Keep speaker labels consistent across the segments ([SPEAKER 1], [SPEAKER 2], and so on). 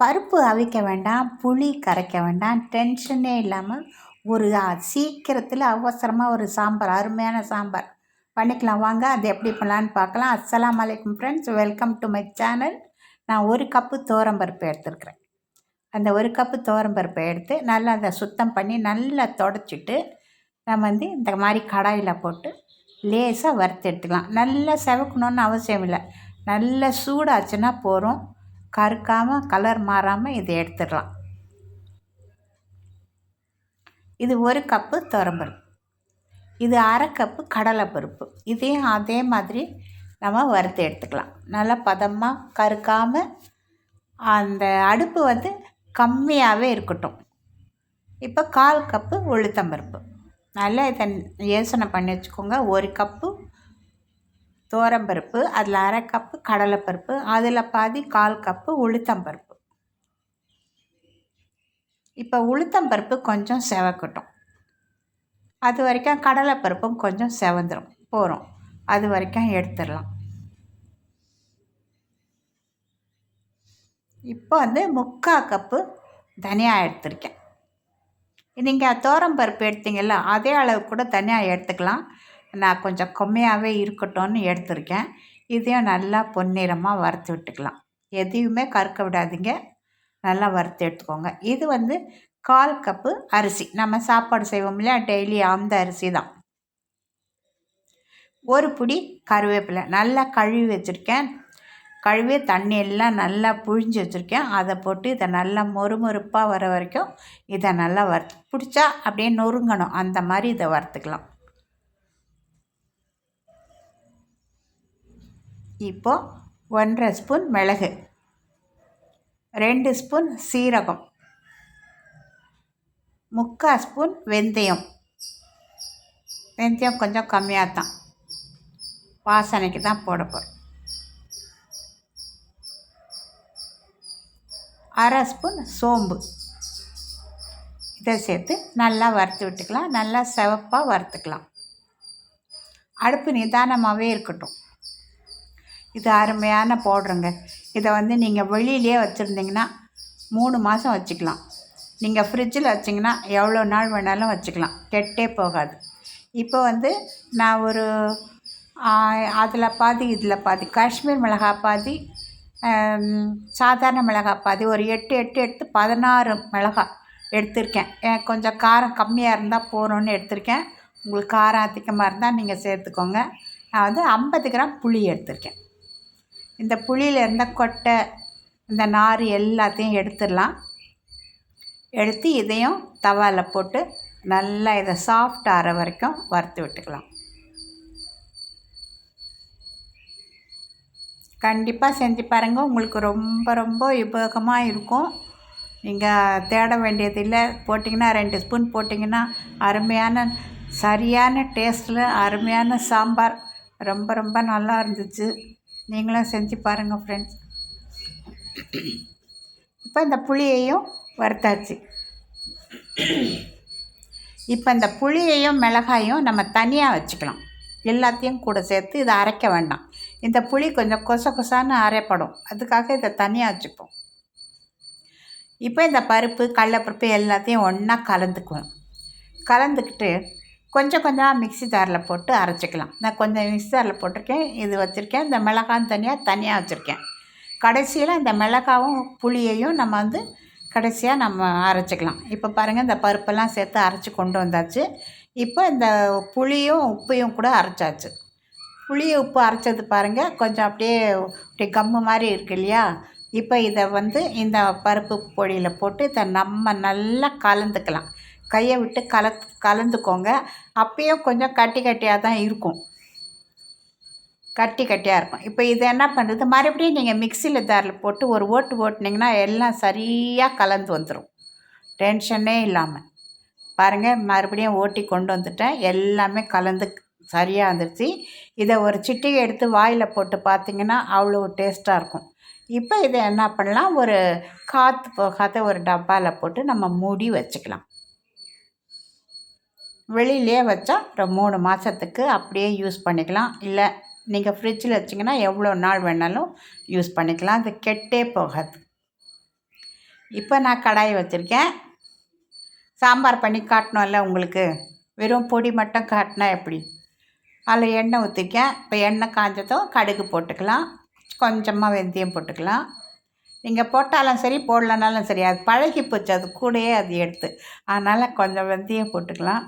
[SPEAKER 1] பருப்பு அவிக்க வேண்டாம் புளி கரைக்க வேண்டாம் டென்ஷனே இல்லாமல் ஒரு சீக்கிரத்தில் அவசரமாக ஒரு சாம்பார் அருமையான சாம்பார். பண்ணிக்கலாம். வாங்க அது எப்படி பண்ணலான்னு பார்க்கலாம். அஸ்ஸலாம் அலைக்கும் friends welcome to my channel நான் ஒரு கப்பு பருப்பு எடுத்துருக்குறேன். அந்த ஒரு கப்பு பருப்பை எடுத்து நல்லா அதை சுத்தம் பண்ணி நல்லா தொடச்சிட்டு நம்ம வந்து இந்த மாதிரி கடாயில் போட்டு லேசாக வறுத்து எடுத்துக்கலாம். நல்லா செவக்கணுன்னு அவசியம் இல்லை. நல்லா சூடாச்சுன்னா போகிறோம் கருக்காமல் கலர் மாறாமல் இதை எடுத்துடலாம். இது ஒரு கப்பு துவரம்பருப்பு. இது அரை கப்பு கடலைப்பருப்பு. இதையும் அதே மாதிரி நம்ம வறுத்து எடுத்துக்கலாம். நல்லா பதமாக கருக்காமல் அந்த அடுப்பு வந்து கம்மியாகவே இருக்கட்டும். இப்போ கால் கப்பு உளுத்தம்பருப்பு. நல்லா இதை யோசனை பண்ணி வச்சுக்கோங்க. ஒரு கப்பு துவரம்பருப்பு அதில் அரை கப்பு கடலைப்பருப்பு அதில் பாதி கால் கப்பு உளுத்தம்பருப்பு இப்போ உளுத்தம்பருப்பு கொஞ்சம் செவக்கட்டும். அது வரைக்கும் கடலைப்பருப்பும் கொஞ்சம் செவந்துடும் போகிறோம் அது வரைக்கும் எடுத்துடலாம். இப்போ வந்து முக்கால் கப்பு தனியாக எடுத்திருக்கேன். நீங்கள் தோரம்பருப்பு எடுத்தீங்கல்ல அதே அளவு கூட தனியாக எடுத்துக்கலாம். நான் கொஞ்சம் கம்மியாகவே இருக்கட்டும்னு எடுத்திருக்கேன். இதையும் நல்லா பொன்னிறமாக வறுத்து விட்டுக்கலாம். எதையுமே கறக்க விடாதீங்க. நல்லா வறுத்து எடுத்துக்கோங்க. இது வந்து கால் கப்பு அரிசி. நம்ம சாப்பாடு செய்வோம் இல்லையா? டெய்லி அந்த அரிசி தான். ஒரு பிடி கருவேப்பிலை. நல்லா கழுவி வச்சுருக்கேன். கழுவி தண்ணி எல்லாம் நல்லா புழிஞ்சு வச்சுருக்கேன். அதை போட்டு இதை நல்லா மொறுமொறுப்பாக வர வரைக்கும் இதை நல்லா வறுத்து பிடிச்சா அப்படியே நொறுங்கணும். அந்த மாதிரி இதை வறுத்துக்கலாம். இப்போது ஒன்றரை ஸ்பூன் மிளகு ரெண்டு ஸ்பூன் சீரகம் முக்கால் ஸ்பூன் வெந்தயம். வெந்தயம் கொஞ்சம் கம்மியாக தான். வாசனைக்கு தான் போட போகிறோம் அரை ஸ்பூன் சோம்பு. இதை சேர்த்து நல்லா வறுத்து விட்டுக்கலாம். நல்லா சிவப்பாக வறுத்துக்கலாம். அடுப்பு நிதானமாகவே இருக்கட்டும். இது அருமையான பவுட்ருங்க இதை வந்து நீங்கள் வெளியிலே வச்சுருந்தீங்கன்னா மூணு மாதம் வச்சுக்கலாம். நீங்கள் ஃப்ரிட்ஜில் வச்சிங்கன்னா எவ்வளோ நாள் வேணாலும் வச்சுக்கலாம். கெட்டே போகாது. இப்போ வந்து நான் ஒரு அதில் பாதி இதில் பாதி காஷ்மீர் மிளகாய் பாதி சாதாரண மிளகாய் பாதி ஒரு எட்டு எட்டு எடுத்து பதினாறு மிளகாய் எடுத்திருக்கேன். கொஞ்சம் காரம் கம்மியாக இருந்தால் போகணுன்னு எடுத்திருக்கேன். உங்களுக்கு காரம் அதிகமாக இருந்தால் நீங்கள் சேர்த்துக்கோங்க. நான் வந்து ஐம்பது கிராம் புளி எடுத்திருக்கேன். இந்த புளியில் இருந்த கொட்டை இந்த நார் எல்லாத்தையும் எடுத்துடலாம். எடுத்து இதையும் தவாவில் போட்டு நல்லா இதை சாஃப்ட் ஆகிற வரைக்கும் வறுத்து விட்டுக்கலாம். கண்டிப்பாக செஞ்சு பாருங்கள் உங்களுக்கு ரொம்ப ரொம்ப உபயோகமாக இருக்கும். நீங்கள் தேட வேண்டியதில்லை. போட்டிங்கன்னா ரெண்டு ஸ்பூன் போட்டிங்கன்னா அருமையான சரியான டேஸ்ட்டில் அருமையான சாம்பார். ரொம்ப ரொம்ப நல்லா இருந்துச்சு. நீங்களும் செஞ்சு பாருங்கள் ஃப்ரெண்ட்ஸ் இப்போ இந்த புளியையும் வறுத்தாச்சு. இப்போ இந்த புளியையும் மிளகாயும் நம்ம தனியாக வச்சுக்கலாம். எல்லாத்தையும் கூட சேர்த்து இதை அரைக்க வேண்டாம். இந்த புளி கொஞ்சம் கொச கொசான்னு அரைப்படும். அதுக்காக இதை தனியாக வச்சுப்போம். இப்போ இந்த பருப்பு கடலப்பருப்பு எல்லாத்தையும் ஒன்றா கலந்துக்குவோம். கலந்துக்கிட்டு கொஞ்சம் கொஞ்சமாக மிக்சி ஜாரில் போட்டு அரைச்சிக்கலாம். நான் கொஞ்சம் மிக்சி ஜாரில் போட்டிருக்கேன். இது வச்சுருக்கேன். இந்த மிளகாயும் தனியாக தனியாக வச்சுருக்கேன். கடைசியில் இந்த மிளகாவும் புளியையும் நம்ம வந்து கடைசியாக நம்ம அரைச்சிக்கலாம். இப்போ பாருங்கள் இந்த பருப்பெல்லாம் சேர்த்து அரைச்சி கொண்டு வந்தாச்சு. இப்போ இந்த புளியும் உப்பையும் கூட அரைச்சாச்சு. புளி உப்பு அரைச்சது பாருங்கள் கொஞ்சம் அப்படியே அப்படியே கம்மு மாதிரி இருக்கு இல்லையா? இப்போ இதை வந்து இந்த பருப்பு பொடியில் போட்டு இதை நம்ம நல்லா கலந்துக்கலாம். கையை விட்டு கல கலந்துக்கோங்க. அப்பயும் கொஞ்சம் கட்டி கட்டியாக தான் இருக்கும். கட்டி கட்டியாக இருக்கும். இப்போ இதை என்ன பண்ணுறது மறுபடியும் நீங்கள் மிக்சியில் தாரில் போட்டு ஒரு ஓட்டு ஓட்டுனீங்கன்னா எல்லாம் சரியாக கலந்து வந்துடும் டென்ஷனே இல்லாமல் பாருங்கள் மறுபடியும் ஓட்டி கொண்டு வந்துட்டேன். எல்லாமே கலந்து சரியாக வந்துருச்சு. இதை ஒரு சிட்டிகை எடுத்து வாயில் போட்டு பார்த்திங்கன்னா அவ்வளோ டேஸ்ட்டாக இருக்கும். இப்போ இதை என்ன பண்ணலாம்? ஒரு காற்று போகாத ஒரு டப்பாவில் போட்டு நம்ம மூடி வச்சுக்கலாம். வெளியிலே வச்சா ஒரு மூணு மாதத்துக்கு அப்படியே யூஸ் பண்ணிக்கலாம். இல்லை நீங்கள் ஃப்ரிட்ஜில் வச்சிங்கன்னா எவ்வளோ நாள் வேணாலும் யூஸ் பண்ணிக்கலாம். அது கெட்டே போகாது. இப்போ நான் கடாய் வச்சுருக்கேன். சாம்பார் பண்ணி காட்டணும்ல உங்களுக்கு? வெறும் பொடி மட்டும் காட்டினா எப்படி? அதில் எண்ணெய் ஊற்றிருக்கேன் இப்போ எண்ணெய் காஞ்சதும் கடுகு போட்டுக்கலாம். கொஞ்சமாக வெந்தயம் போட்டுக்கலாம். நீங்கள் போட்டாலும் சரி போடலனாலும் சரி அது பழகி போச்சு அது கூடயே அது எடுத்து. அதனால் கொஞ்சம் வெந்தயம் போட்டுக்கலாம்.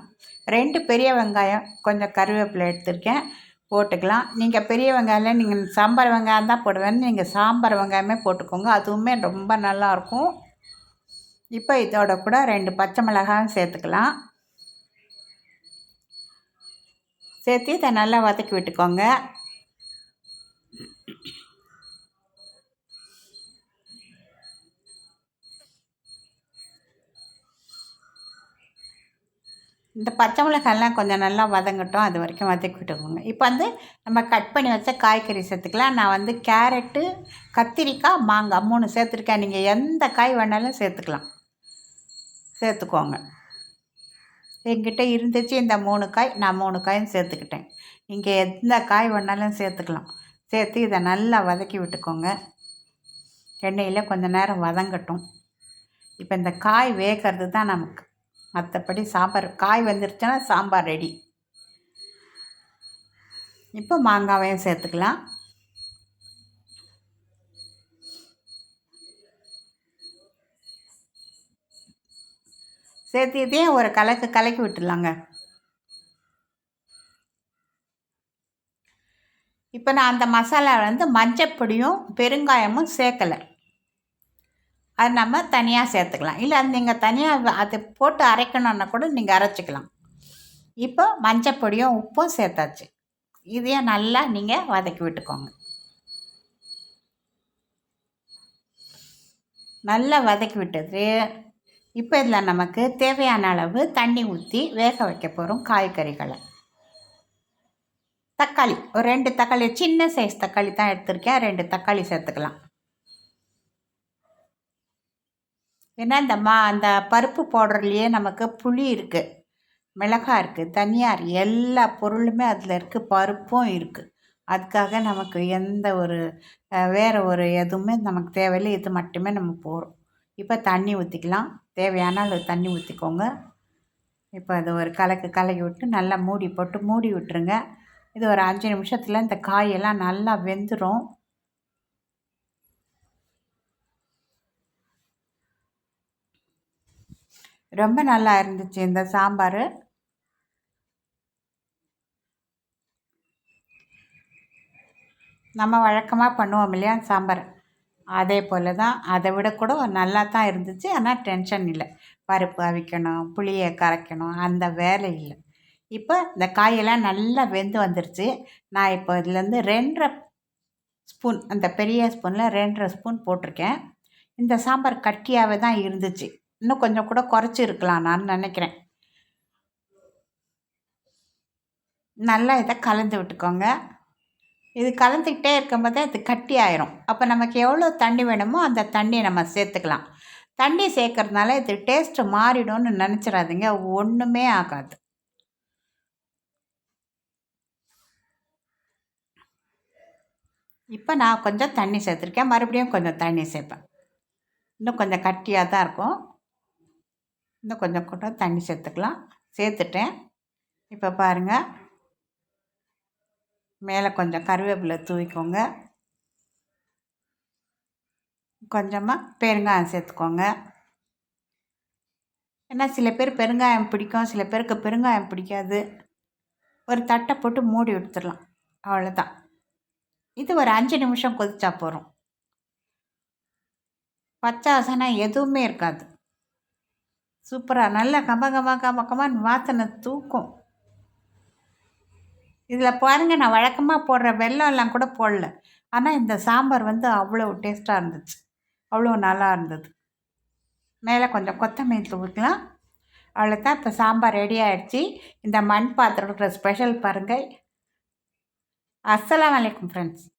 [SPEAKER 1] ரெண்டு பெரிய வெங்காயம் கொஞ்சம் கருவேப்பிலை எடுத்திருக்கேன். போட்டுக்கலாம். நீங்கள் பெரிய வெங்காயம் நீங்கள் சாம்பார் வெங்காயம் தான் போடுவேன்னு நீங்கள் சாம்பார் வெங்காயமே போட்டுக்கோங்க. அதுவுமே ரொம்ப நல்லாயிருக்கும். இப்போ இதோட கூட ரெண்டு பச்சை மிளகாயும் சேர்த்துக்கலாம். சேர்த்து இதை நல்லா வதக்கி விட்டுக்கோங்க. இந்த பச்சை மிளகாயெல்லாம் கொஞ்சம் நல்லா வதங்கட்டும் அது வரைக்கும் வதக்கி விட்டுக்கோங்க இப்போ வந்து நம்ம கட் பண்ணி வச்ச காய்கறி சேர்த்துக்கலாம். நான் வந்து கேரட்டு கத்திரிக்காய் மாங்காய் மூணு சேர்த்துருக்கேன். நீங்கள் எந்த காய் வேணாலும் சேர்த்துக்கலாம். சேர்த்துக்கோங்க. எங்கிட்ட இருந்துச்சு இந்த மூணு காய். நான் மூணு காயும் சேர்த்துக்கிட்டேன். நீங்கள் எந்த காய் வேணாலும் சேர்த்துக்கலாம். சேர்த்து இதை நல்லா வதக்கி விட்டுக்கோங்க. எண்ணெயில் கொஞ்சம் நேரம் வதங்கட்டும். இப்போ இந்த காய் வேகிறது தான் நமக்கு மற்றபடி சாம்பார் காய் வந்துருச்சுன்னா சாம்பார் ரெடி. இப்போ மாங்காவையும் சேர்த்துக்கலாம். சேர்த்து ஒரு கலக்கு கலக்கி விட்டுடலாங்க. இப்போ நான் அந்த மசாலா வந்து மஞ்சப்பொடியும் பெருங்காயமும் சேர்க்கலை. அது நம்ம தனியாக சேர்த்துக்கலாம். இல்லை அது நீங்கள் தனியாக அது போட்டு அரைக்கணுன்னா கூட நீங்கள் அரைச்சிக்கலாம். இப்போ மஞ்சப்பொடியும் உப்பும் சேர்த்தாச்சு. இதையும் நல்லா நீங்கள் வதக்கி விட்டுக்கோங்க. நல்லா வதக்கி விட்டது. இப்போ இதில் நமக்கு தேவையான அளவு தண்ணி ஊற்றி வேக வைக்க போகிறோம் காய்கறிகளை. தக்காளி ஒரு ரெண்டு தக்காளி சின்ன சைஸ் தக்காளி தான் எடுத்திருக்கேன். ரெண்டு தக்காளி சேர்த்துக்கலாம். ஏன்னா இந்த மா அந்த பருப்பு போடுறதுலையே நமக்கு புளி இருக்குது மிளகாய் இருக்குது தனியார் எல்லா பொருளுமே அதில் இருக்குது பருப்பும் இருக்குது அதுக்காக நமக்கு எந்த ஒரு வேறு ஒரு எதுவுமே நமக்கு தேவையில்லை. இது மட்டுமே நம்ம போகிறோம் இப்போ தண்ணி ஊற்றிக்கலாம் தேவையான அளவு தண்ணி ஊற்றிக்கோங்க இப்போ அது ஒரு கலக்கு கலக்கி விட்டு நல்லா மூடி போட்டு மூடி விட்டுருங்க. இது ஒரு அஞ்சு நிமிஷத்தில் இந்த காயெல்லாம் நல்லா வெந்துடும் ரொம்ப நல்லா இருந்துச்சு இந்த சாம்பார். நம்ம வழக்கமாக பண்ணுவோம் இல்லையா சாம்பார். அதே போல் தான் அதை விட கூட நல்லா தான் இருந்துச்சு. ஆனால் டென்ஷன் இல்லை. பருப்பு அவிக்கணும் புளியை கரைக்கணும் அந்த வேலை இல்லை. இப்போ இந்த காயெல்லாம் நல்லா வெந்து வந்துருச்சு. நான் இப்போ இதுலேருந்து ரெண்டரை ஸ்பூன் அந்த பெரிய ஸ்பூனில் ரெண்டரை ஸ்பூன் போட்டிருக்கேன். இந்த சாம்பார் கட்டியாகவே தான் இருந்துச்சு. இன்னும் கொஞ்சம் கூட குறைச்சிருக்கலாம் நான் நினைக்கிறேன். நல்லா இதை கலந்து விட்டுக்கோங்க. இது கலந்துக்கிட்டே இருக்கும்போது அது கட்டி ஆயிரும். அப்போ நமக்கு எவ்வளோ தண்ணி வேணுமோ அந்த தண்ணியை நம்ம சேர்த்துக்கலாம். தண்ணி சேர்க்கறதுனால இது டேஸ்ட்டு மாறிடும்னு நினச்சிடாதீங்க. ஒன்றுமே ஆகாது. இப்போ நான் கொஞ்சம் தண்ணி சேர்த்துருக்கேன். மறுபடியும் கொஞ்சம் தண்ணி சேர்ப்பேன். இன்னும் கொஞ்சம் கட்டியாக தான் இருக்கும். இன்னும் கொஞ்சம் கூட தண்ணி சேர்த்துக்கலாம். சேர்த்துட்டேன். இப்போ பாருங்கள் மேலே கொஞ்சம் கருவேப்பிலை தூவிக்கோங்க. கொஞ்சமாக பெருங்காயம் சேர்த்துக்கோங்க. ஏன்னா சில பேர் பெருங்காயம் பிடிக்கும். சில பேருக்கு பெருங்காயம் பிடிக்காது. ஒரு தட்டை போட்டு மூடி விடுத்துடலாம் அவ்வளோதான் இது ஒரு அஞ்சு நிமிஷம் கொதிச்சா போகிறோம் பச்சை வாசனை எதுவுமே இருக்காது. சூப்பராக நல்லா கம கம கம கமான்னு வாசனை தூக்கும். இதில் பாருங்கள் நான் வழக்கமாக போடுற வெள்ளம் எல்லாம் கூட போடல. ஆனால் இந்த சாம்பார் வந்து அவ்வளோ டேஸ்ட்டாக இருந்துச்சு. அவ்வளோ நல்லா இருந்தது. மேலே கொஞ்சம் கொத்தமல்லி தூக்கலாம் அவ்வளோதான் இப்போ சாம்பார் ரெடி ஆகிடுச்சி இந்த மண் பாத்திரம் இருக்கிற ஸ்பெஷல் பாருங்கள் அஸ்லாம் வலைக்கம் ஃப்ரெண்ட்ஸ்